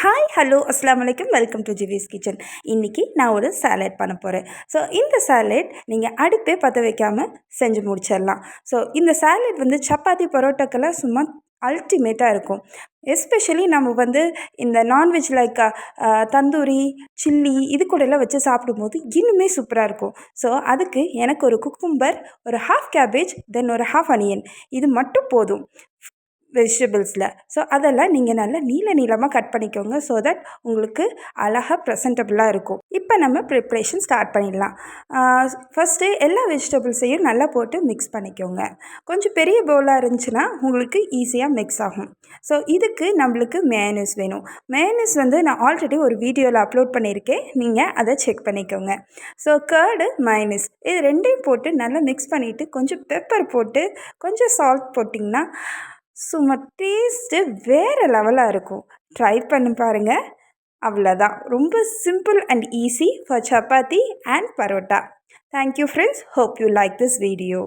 Hi hello அஸ்லாம் வலைக்கம் welcome to ஜிவிஸ் kitchen இன்றைக்கி நான் ஒரு சாலட் பண்ண போகிறேன் ஸோ இந்த சாலட் நீங்கள் அடுப்பே பற்ற வைக்காமல் செஞ்சு முடிச்சிடலாம். ஸோ இந்த சாலட் வந்து சப்பாத்தி பரோட்டாக்கெல்லாம் சும்மா அல்டிமேட்டாக இருக்கும். எஸ்பெஷலி நம்ம வந்து இந்த நான்வெஜ் லைக் தந்தூரி சில்லி இது கூடலாம் வச்சு சாப்பிடும்போது இன்னுமே சூப்பராக இருக்கும். ஸோ அதுக்கு எனக்கு ஒரு குக்கும்பர் ஒரு ஹாஃப் கேபேஜ் தென் ஒரு ஹாஃப் அனியன் இது மட்டும் போதும். வெஜிடபிள்ஸில் ஸோ அதெல்லாம் நீங்கள் நல்லா நீள நீளமாக கட் பண்ணிக்கோங்க ஸோ தட் உங்களுக்கு அழகாக ப்ரெசன்டபுளாக இருக்கும். இப்போ நம்ம ப்ரிப்ரேஷன் ஸ்டார்ட் பண்ணிடலாம். ஃபஸ்ட்டு எல்லா வெஜிடபிள்ஸையும் நல்லா போட்டு மிக்ஸ் பண்ணிக்கோங்க. கொஞ்சம் பெரிய பவுலாக இருந்துச்சுன்னா உங்களுக்கு ஈஸியாக மிக்ஸ் ஆகும். ஸோ இதுக்கு நம்மளுக்கு மேனஸ் வேணும். மேனஸ் வந்து நான் ஆல்ரெடி ஒரு வீடியோவில் அப்லோட் பண்ணியிருக்கேன். நீங்கள் அதை செக் பண்ணிக்கோங்க. ஸோ கேர்டு மைனஸ் இது ரெண்டையும் போட்டு நல்லா மிக்ஸ் பண்ணிவிட்டு கொஞ்சம் பெப்பர் போட்டு கொஞ்சம் சால்ட் போட்டிங்கன்னா சும்மா டேஸ்ட்டு வேறு லெவலாக இருக்கும். ட்ரை பண்ணி பாருங்கள் அவ்வளோதான் ரொம்ப simple and easy for chapati and parotta thank you friends hope you like this video